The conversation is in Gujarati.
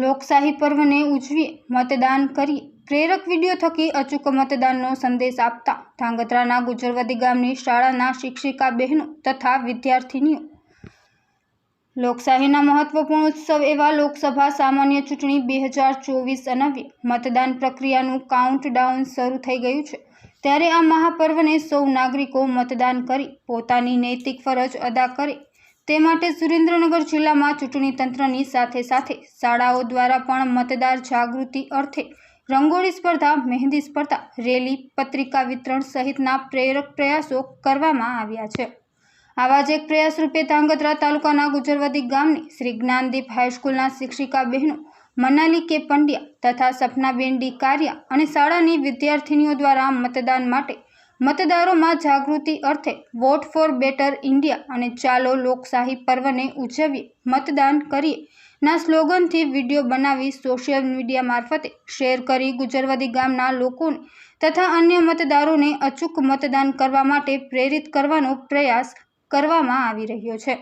લોકશાહી પર્વને ઉજવી મતદાન કરી પ્રેરક વીડિયો થકી અચૂક મતદાનનો સંદેશ આપતા ધાંગધ્રાના ગુજરવદી ગામની શાળાના શિક્ષિકા બહેનો તથા વિદ્યાર્થીનીઓ. લોકશાહીના મહત્વપૂર્ણ ઉત્સવ એવા લોકસભા સામાન્ય ચૂંટણી બે હજાર ચોવીસ અનવે મતદાન પ્રક્રિયાનું કાઉન્ટડાઉન શરૂ થઈ ગયું છે. ત્યારે આ મહાપર્વને સૌ નાગરિકો મતદાન કરી પોતાની નૈતિક ફરજ અદા કરે તે માટે સુરેન્દ્રનગર જિલ્લામાં ચૂંટણી તંત્રની સાથે સાથે શાળાઓ દ્વારા પણ મતદાર જાગૃતિ અર્થે રંગોળી સ્પર્ધા, મહેંદી સ્પર્ધા, રેલી, પત્રિકા વિતરણ સહિતના પ્રેરક પ્રયાસો કરવામાં આવ્યા છે. આવા જ એક પ્રયાસ રૂપે ધાંગધ્રા તાલુકાના ગુજરવદી ગામની શ્રી જ્ઞાનદીપ હાઈસ્કૂલના શિક્ષિકા બહેનો મનાલી કે પંડ્યા તથા સપનાબેન ડી કારિયા અને શાળાની વિદ્યાર્થિનીઓ દ્વારા મતદાન માટે મતદારોમાં જાગૃતિ અર્થે વોટ ફોર બેટર ઇન્ડિયા અને ચાલો લોકશાહી પર્વને ઉજવીએ, મતદાન કરીએ. ના સ્લોગનથી વીડિયો બનાવી સોશિયલ મીડિયા મારફતે શેર કરી ગુજરવાદી ગામના લોકોને તથા અન્ય મતદારોને અચૂક મતદાન કરવા માટે પ્રેરિત કરવાનો પ્રયાસ કરવામાં આવી રહ્યો છે.